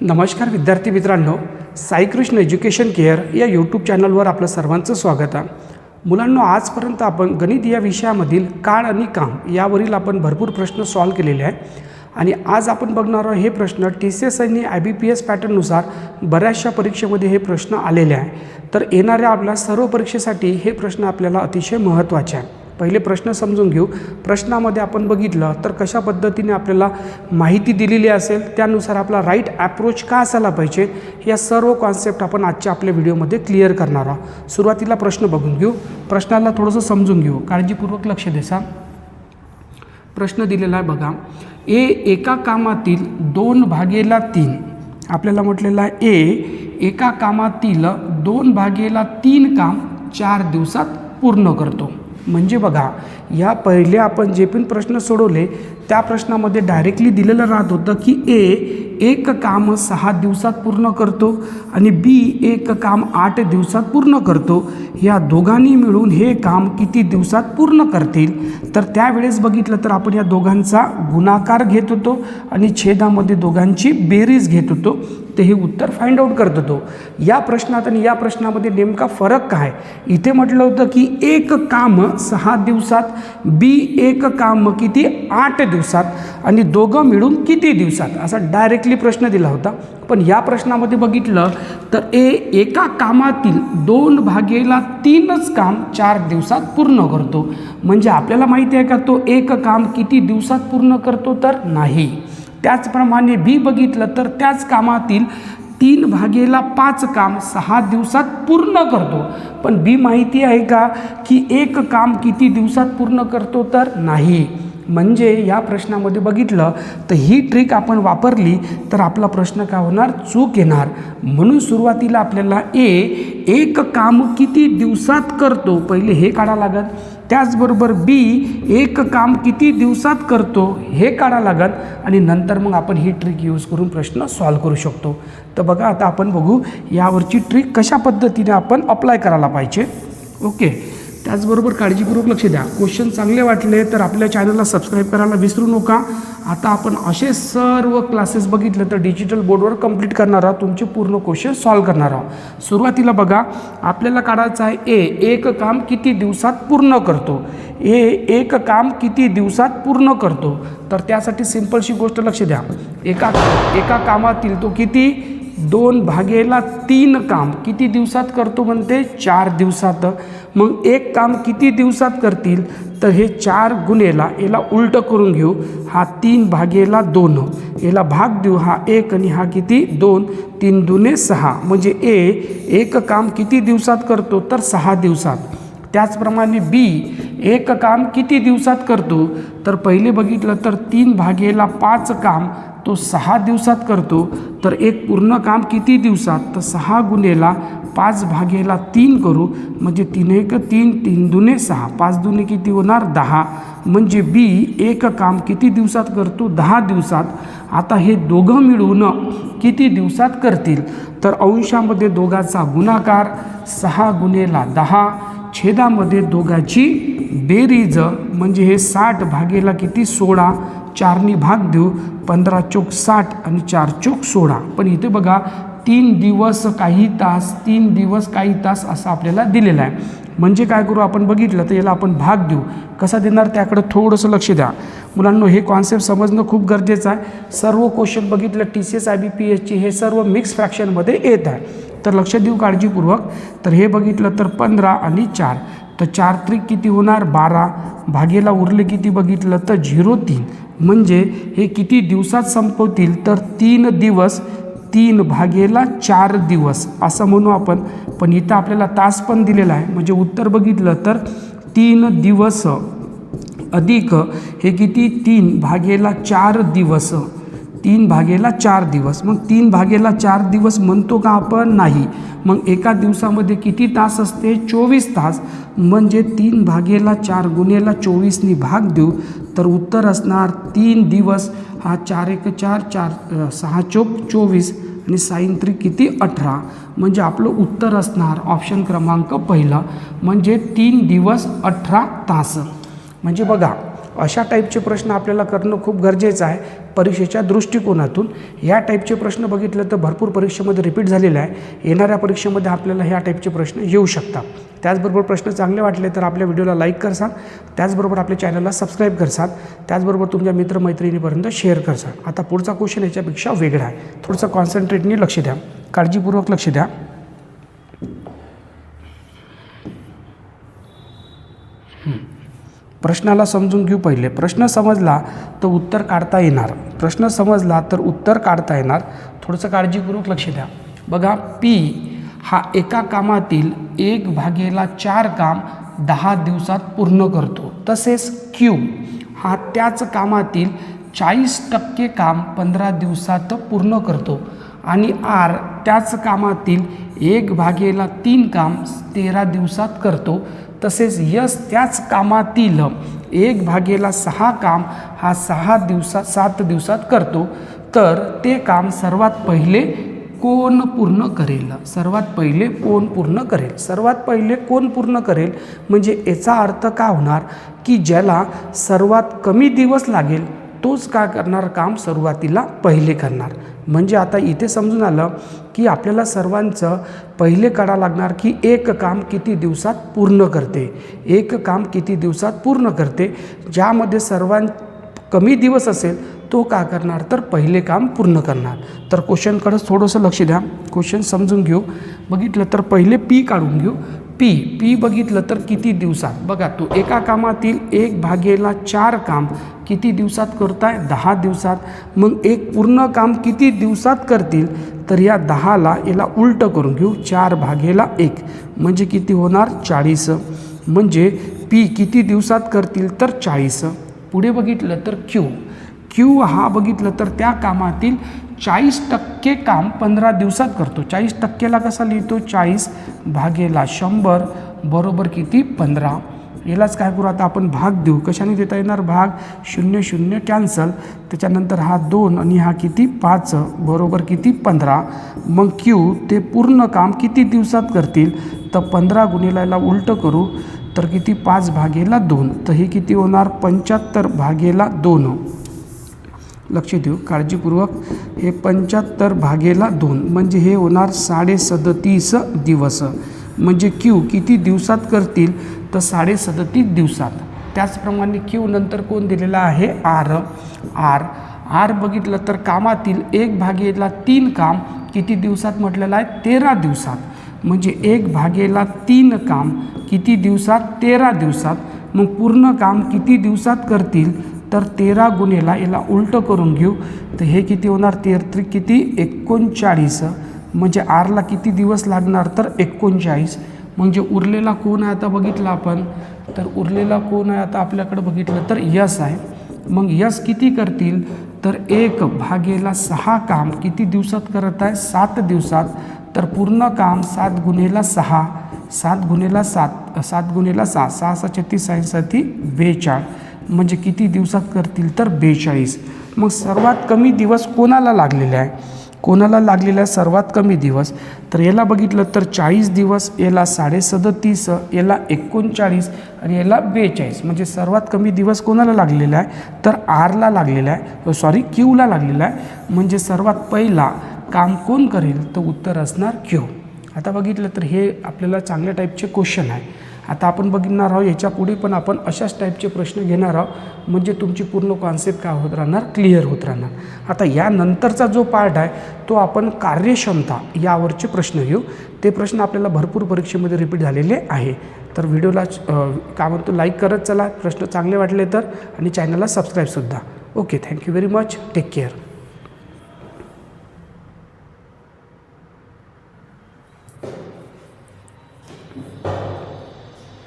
नमस्कार विद्यार्थी मित्रांनो साईकृष्ण एज्युकेशन केअर या यूट्यूब चॅनलवर आपलं सर्वांचं स्वागत आहे. मुलांनो आजपर्यंत आपण गणित या विषयामधील काळ आणि काम यावरील आपण भरपूर प्रश्न सॉल्व केलेले आहे आणि आज आपण बघणार आहोत हे प्रश्न टी सी एस आणि आय बी पी एस पॅटर्ननुसार बऱ्याचशा परीक्षेमध्ये हे प्रश्न आलेले आहे तर येणाऱ्या आपल्या सर्व परीक्षेसाठी हे प्रश्न आपल्याला अतिशय महत्त्वाचे आहे पहिले प्रश्न समजून घेऊ. प्रश्नामध्ये आपण बघितलं तर कशा पद्धतीने आपल्याला माहिती दिलेली असेल त्यानुसार आपला राईट ॲप्रोच का असायला पाहिजे या सर्व कॉन्सेप्ट आपण आजच्या आपल्या व्हिडिओमध्ये क्लिअर करणार आहोत. सुरुवातीला प्रश्न बघून घेऊ. प्रश्नाला थोडंसं समजून घेऊ. काळजीपूर्वक लक्ष देसा प्रश्न दिलेला आहे बघा. ए एका कामातील दोन भागेला तीन. आपल्याला म्हटलेलं आहे ए एका कामातील दोन भागेला तीन काम चार दिवसात पूर्ण करतो. म्हणजे बघा या पहिले आपण जे पण प्रश्न सोडवले त्या प्रश्नामध्ये डायरेक्टली दिलेलं राहत होतं की ए एक काम सहा दिवसात पूर्ण करतो आणि बी एक काम आठ दिवसात पूर्ण करतो. या दोघांनी मिळून हे काम किती दिवसात पूर्ण करतील? तर त्यावेळेस बघितलं तर आपण या दोघांचा गुणाकार घेत होतो आणि छेदामध्ये दोघांची बेरीज घेत होतो. ते हे उत्तर फाइंड आउट करत होतो या प्रश्नात आणि या प्रश्नामध्ये नेमका फरक काय? इथे म्हटलं होतं की एक काम सहा दिवसात बी एक काम किती? आठ दिवसात आणि दोघं मिळून किती दिवसात? असा डायरेक्टली प्रश्न दिला होता. पण या प्रश्नामध्ये बघितलं तर ए एका कामातील दोन भागेला तीनच काम चार दिवसात पूर्ण करतो. म्हणजे आपल्याला माहिती आहे का तो एक काम किती दिवसात पूर्ण करतो तर? नाही. त्याचप्रमाणे बी बघितलं तर त्याच कामातील तीन भागेला पाच काम सहा दिवसात पूर्ण करतो. पण बी माहिती आहे का की एक काम किती दिवसात पूर्ण करतो तर नाही. म्हणजे या प्रश्नामध्ये बघितलं तर ही ट्रिक आपण वापरली तर आपला प्रश्न काय होणार? चूक येणार. म्हणून सुरुवातीला आपल्याला ए एक काम किती दिवसात करतो? पहिले हे काढा लागत. त्याचबरोबर बी एक काम किती दिवसात करतो? हे काढा लागत. आणि नंतर मग आपण ही ट्रिक यूज करून प्रश्न सॉल्व करू शकतो. तर बघा आता आपण बघू यावरची ट्रिक कशा पद्धतीने आपण अप्लाय करायला पाहिजे? ओके त्याचबरोबर काळजीपूर्वक लक्ष द्या. क्वेश्चन चांगले वाटले तर आपल्या चॅनलला सबस्क्राईब करायला विसरू नका. आता आपण असे सर्व क्लासेस बघितले तर डिजिटल बोर्डवर कंप्लीट करणार आहोत. तुमचे पूर्ण क्वेश्चन सॉल्व करणार आहोत. सुरुवातीला बघा आपल्याला काढायचं आहे ए एक काम किती दिवसात पूर्ण करतो? ए एक काम किती दिवसात पूर्ण करतो? तर त्यासाठी सिम्पलशी गोष्ट लक्ष द्या. एका एका कामातील तो किती? दोन भागेला तीन काम. किती दिवसात करतो म्हणते? चार दिवसात. मग एक काम किती दिवसात करतील? तर हे चार गुन्हेला याला उलटं करून घेऊ. हा तीन भागेला दोन. याला भाग देऊ. हा एक आणि हा किती? दोन. तीन दुने सहा. म्हणजे ए एक काम किती दिवसात करतो? तर सहा दिवसात. त्याचप्रमाणे बी एक काम किती दिवसात करतो? तर पहिले बघितलं तर तीन भागेला पाच काम तो सहा दिवसात करतो. तर एक पूर्ण काम किती दिवसात? तर सहा गुन्हेला पाच भागेला तीन करू. म्हणजे तीन एक तीन तीन दुने सहा. पाच दुने किती होणार? दहा. म्हणजे बी एक काम किती दिवसात करतो? दहा दिवसात. आता हे दोघं मिळून किती दिवसात करतील? तर अंशामध्ये दोघाचा गुणाकार सहा गुन्हेला दहा. छेदामध्ये दोघाची बेरीज म्हणजे हे साठ भागेला किती सोळा? चारनी भाग देऊ पंधरा चोक साठ आणि चार चोक सोळा. पण इथे बघा तीन दिवस काही तास तीन दिवस काही तास असं आपल्याला दिलेलं आहे. म्हणजे काय करू आपण बघितलं तर याला आपण भाग देऊ. कसा देणार त्याकडं थोडंसं लक्ष द्या. मुलांना हे कॉन्सेप्ट समजणं खूप गरजेचं आहे. सर्व क्वेश्चन बघितलं T C S I B P एसची हे सर्व मिक्स फ्रॅक्शनमध्ये येत आहे. तर लक्ष देऊ काळजीपूर्वक. तर हे बघितलं तर पंधरा आणि चार. तर चार त्रिक किती होणार? बारा. भागेला उरले किती बघितलं तर झिरो तीन. म्हणजे हे किती दिवसात संपवतील? तर तीन दिवस तीन भागेला चार दिवस. असं म्हणू आपण. पण इथं आपल्याला तास पण दिलेला आहे. म्हणजे उत्तर बघितलं तर तीन दिवस अधिक. हे किती? तीन भागेला चार दिवस. तीन भागेला चार दिवस. मग तीन भागेला चार दिवस म्हणतो का आपण? नाही. मग एका दिवसामध्ये किती तास असते? चोवीस तास. म्हणजे तीन भागेला चार गुन्हेला चोवीसनी भाग देऊ. तर उत्तर असणार तीन दिवस. हा चार एक चार चार सहा चोक चोवीस आणि साईन किती? अठरा. म्हणजे आपलं उत्तर असणार ऑप्शन क्रमांक पहिला. म्हणजे तीन दिवस अठरा तास. म्हणजे बघा अशा टाईपचे प्रश्न आपल्याला करणं खूप गरजेचं आहे. परीक्षेच्या दृष्टिकोनातून या टाईपचे प्रश्न बघितलं तर भरपूर परीक्षेमध्ये रिपीट झालेलं आहे. येणाऱ्या परीक्षेमध्ये आपल्याला ह्या टाईपचे प्रश्न येऊ शकतात. त्याचबरोबर प्रश्न चांगले वाटले तर आपल्या व्हिडिओला लाईक करसाल. त्याचबरोबर आपल्या चॅनलला सबस्क्राईब करसाल. त्याचबरोबर तुमच्या मित्रमैत्रिणीपर्यंत शेअर करसाल. आता पुढचा क्वेश्चन याच्यापेक्षा वेगळा आहे. थोडंसं कॉन्सन्ट्रेटने लक्ष द्या. काळजीपूर्वक लक्ष द्या. प्रश्नाला समजून घेऊ पहिले. प्रश्न समजला तर उत्तर काढता येणार. प्रश्न समजला तर उत्तर काढता येणार. थोडंसं काळजीपूर्वक लक्ष द्या. बघा पी हा एका कामातील एक भागेला चार काम दहा दिवसात पूर्ण करतो. तसेच क्यू हा त्याच कामातील चाळीस टक्के काम पंधरा दिवसात पूर्ण करतो. आणि आर त्याच कामातील एक भागेला तीन काम तेरा दिवसात करतो. तसेच यश त्याच कामातील एक भागेला सहा काम हा सहा दिवसात सात दिवसात करतो. तर ते काम सर्वात पहिले कोण पूर्ण करेल? सर्वात पहिले कोण पूर्ण करेल? सर्वात पहिले कोण पूर्ण करेल? म्हणजे याचा अर्थ का होणार? की ज्याला सर्वात कमी दिवस लागेल तोच काय करणार काम सुरुवातीला पहिले करणार? म्हणजे आता इथे समजून आलं की आपल्याला सर्वांचं पहिले काढा लागणार की एक काम किती दिवसात पूर्ण करते. एक काम किती दिवसात पूर्ण करते. ज्यामध्ये सर्वां कमी दिवस असेल तो का करणार? तर पहिले काम पूर्ण करणार. तर क्वेश्चनकडं थोडंसं लक्ष द्या. क्वेश्चन समजून घेऊ. बघितलं तर पहिले पी काढून घेऊ. पी पी बघितलं तर किती दिवसात? बघा तो एका कामातील एक भागेला चार काम किती दिवसात करताय? दहा दिवसात. मग एक पूर्ण काम किती दिवसात करतील? तर या दहाला याला उलटं करून घेऊ. चार भागेला एक. म्हणजे किती होणार? चाळीस. म्हणजे पी किती दिवसात करतील? तर चाळीस. पुढे बघितलं तर क्यू. क्यू हा बघितलं तर त्या कामातील चाळीस टक्के काम पंधरा दिवसात करतो. चाळीस टक्केला कसा लिहितो? चाळीस भागेला शंभर बरोबर किती? पंधरा. यालाच काय करू? आता आपण भाग देऊ. कशाने देता येणार? भाग शून्य शून्य कॅन्सल त्याच्यानंतर हा दोन आणि हा किती? पाच. बरोबर किती? पंधरा. मग क्यू ते पूर्ण काम किती दिवसात करतील? तर पंधरा गुणिलायला उलटं करू. तर किती? पाच भागेला दोन. तर हे किती होणार? पंच्याहत्तर भागेला दोन. लक्ष देऊ. काळजीपूर्वक हे पंच्याहत्तर भागेला दोन. म्हणजे हे होणार साडेसदतीस दिवस. म्हणजे क्यू किती दिवसात करतील? तर साडेसदतीस दिवसात. त्याचप्रमाणे क्यू नंतर कोण दिलेला आहे? आर आर आर बघितलं तर कामातील एक भागेला तीन काम किती दिवसात म्हटलेलं आहे? तेरा दिवसात. म्हणजे एक भागेला तीन काम किती दिवसात? तेरा दिवसात. मग पूर्ण काम किती दिवसात करतील? तर तेरा गुन्हेला याला उलटं करून घेऊ. तर हे किती होणार? तेर किती? एकोणचाळीस. म्हणजे आरला किती दिवस लागणार? तर एकोणचाळीस. म्हणजे उरलेला कोण आहे आता बघितलं आपण. तर उरलेला कोण आहे आता आपल्याकडं बघितलं तर यस आहे. मग यस किती करतील? तर एक भागेला सहा काम. किती दिवसात करत आहे? सात दिवसात. तर पूर्ण काम सात गुन्हेला सहा. सात गुन्हेला सात सात गुन्हेला सहा. सहा सहा छत्तीस सायन्ससाठी बेचाळ. म्हणजे किती दिवसात करतील? तर बेचाळीस. मग सर्वात कमी दिवस कोणाला लागलेले आहे? कोणाला लागलेला आहे सर्वात कमी दिवस? तर याला बघितलं तर चाळीस दिवस याला साडेसदतीस याला एकोणचाळीस आणि याला बेचाळीस. म्हणजे सर्वात कमी दिवस कोणाला लागलेला आहे? तर आरला लागलेला आहे. सॉरी क्यूला लागलेला आहे. म्हणजे सर्वात पहिला काम कोण करेल? तर उत्तर असणार क्यू आता बघितलं तर हे आपल्याला चांगल्या टाईपचे क्वेश्चन आहे. आता आपण बघणार आहोत याच्यापुढे पण आपण अशाच टाईपचे प्रश्न घेणार आहोत म्हणजे तुमची पूर्ण कॉन्सेप्ट काय होत राहणार? क्लिअर होत राहणार. आता यानंतरचा जो पार्ट आहे तो आपण कार्यक्षमता यावरचे प्रश्न घेऊ. ते प्रश्न आपल्याला भरपूर परीक्षेमध्ये रिपीट झालेले आहे. तर व्हिडिओला काय म्हणतो लाईक करत चला. प्रश्न चांगले वाटले तर आणि चॅनलला सबस्क्राईबसुद्धा okay thank you very much take care